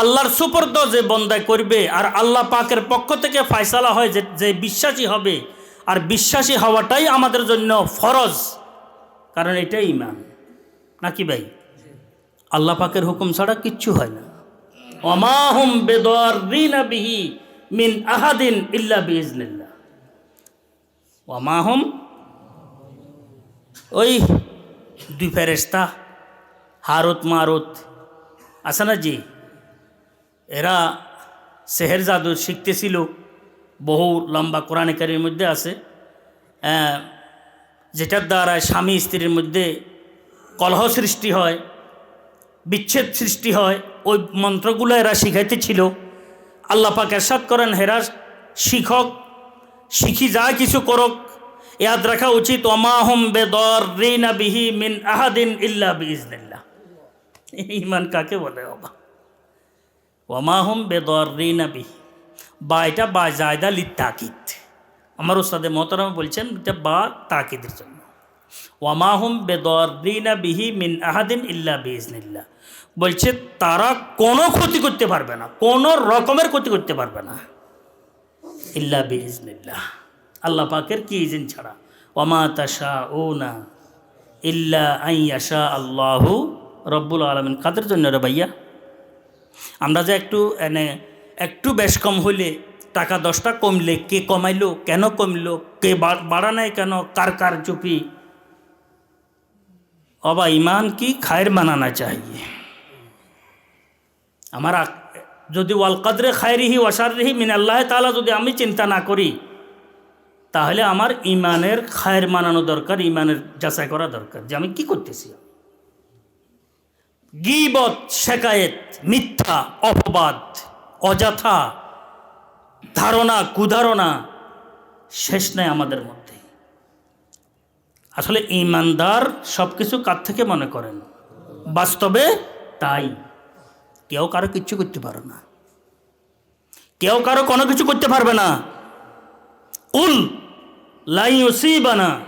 আল্লাহর সুপর্দ যে বন্দায় করবে আর আল্লাহ পাকের পক্ষ থেকে ফয়সালা হয় যে যে বিশ্বাসী হবে। আর বিশ্বাসী হওয়াটাই আমাদের জন্য ফরজ। কারণ এটাই ইমান নাকি ভাই? আল্লাহ পাকের হুকুম ছাড়া কিচ্ছু হয় না। অমাহুম বেদরিনা বিহি মিন আহাদিন ইল্লা বিজনিল্লাহ অমাহুম ওই দুই ফেরেস্তা হারুত মারুত। আছে না জি? এরা সেহের জাদু শিখতেছিল, বহু লম্বা কোরআনিকারীর মধ্যে আছে। যেটার দ্বারা স্বামী স্ত্রীর মধ্যে কলহ সৃষ্টি হয়, বিচ্ছেদ সৃষ্টি হয়, ওই মন্ত্রগুলো এরা শিখাইতেছিল। আল্লাহ পাক এরশাদ করেন হেরা শিখক, শিখি যা কিছু করক, ইয়াদ রাখা উচিত। ওমাহম বেদর রিনা বিহি মিন আহাদিন ইল্লা বিজনিল্লাহ ইমান কাকে বলে বাবা ওমাহম বেদর রিনা বিহি। বা এটা বা জায়দা লি তাকিদ। আমার ওস্তাদে মোহতারাম বলছেন, এটা বা তাকিদের জন্য। ওয়ামাহুম বেদর রিনা বিহি মিন আহাদিন ইল্লা বিজনিল্লাহ বলছে, তারা কোনো ক্ষতি করতে পারবে না, কোনো রকমের ক্ষতি করতে পারবে না। ইল্লা বিজনিল্লাহ আল্লাহ পাকের কি ইজিন ছাড়া? ওমা তাশা ও না ইল্লা আইয়াশা আল্লাহু রব্বুল আলমিন। কাদের জন্য রে ভাইয়া? আমরা যে একটু, এনে, একটু বেশ কম হইলে টাকা দশটা কমলে কে কমাইলো, কেন কমলো, কে বাড়া নাই কেন, কার কার চুপি? অবা ইমান কি খায়ের মানানা চাহিয়ে আমার যদি ওয়াল কাদরে খায়রিহি ওয়াসারিহি মিন আল্লাহ তালা যদি আমি চিন্তা না করি, তাহলে আমার ইমানের খায়ের মানানো দরকার, ইমানের যাচাই করা দরকার, যে আমি কি করতেছি? গিবত, শেকায়েত, মিথ্যা, অপবাদ, অযথা, ধারণা, কুধারণা শেষ নেই আমাদের মধ্যে। আসলে ইমানদার সব কিছু কার থেকে মনে করেন? বাস্তবে তাই। কেউ কারও কিচ্ছু করতে পারে না। কেউ কারও কোনো কিছু করতে পারবে না। উল লাইসিবানা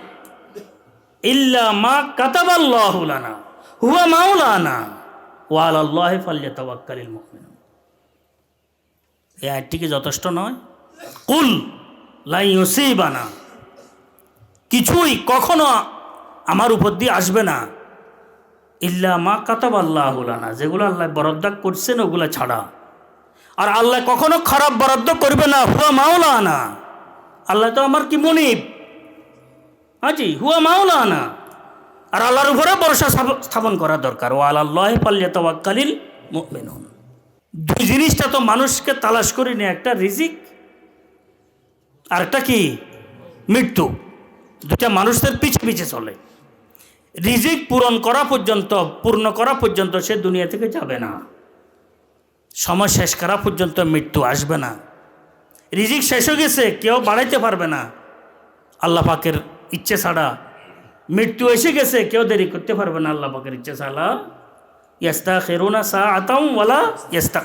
ইল্লা মা কাতাবাল্লাহু লানা। হুয়া মাওলানা। ওয়া আলাল্লাহি ফালইয়াতাওয়াক্কালিল মুমিনুন। এই আয়াতটি কি যথেষ্ট নয়? কুল লাইসিবানা কিছুই কখনো আমার উপর দিয়ে আসবে না। ইল্লা মা কাতাব আল্লাহ লানা। যেগুলো আল্লাহ বরাদ্দ করছেন, ওগুলো ছাড়া। আর আল্লাহ কখনো খারাপ বরাদ্দ করবে না। হুয়া মাওলানা। আল্লাহ তো আমার কি মনিব? হাজি, হুয়া মাওলানা। আর আল্লাহর উপরে ভরসা স্থাপন করা দরকার। ও আল্লাহ পাল্লে তাওয়াক্কালিল মুমিনুন। দুই জিনিসটা তো মানুষকে তালাশ করে নিয়ে, একটা রিজিক, আর একটা কি? মৃত্যু। দুটা মানুষদের পিছে পিছে চলে। রিজিক পূরণ করা পর্যন্ত, পূর্ণ করা পর্যন্ত সে দুনিয়া থেকে যাবে না। সময় শেষ করা পর্যন্ত মৃত্যু আসবে না। রিজিক শেষ হয়ে গেছে, কেউ বাড়াইতে পারবে না। আল্লাহ পাকের ইচ্ছে ছাড়া মৃত্যু এসে গেছে, কেউ দেরি করতে পারবে না, আল্লাহ পাকের ইচ্ছা সালা ইয়াস্তা খেরুনা সা আতাম ওয়ালা ইয়াস্তা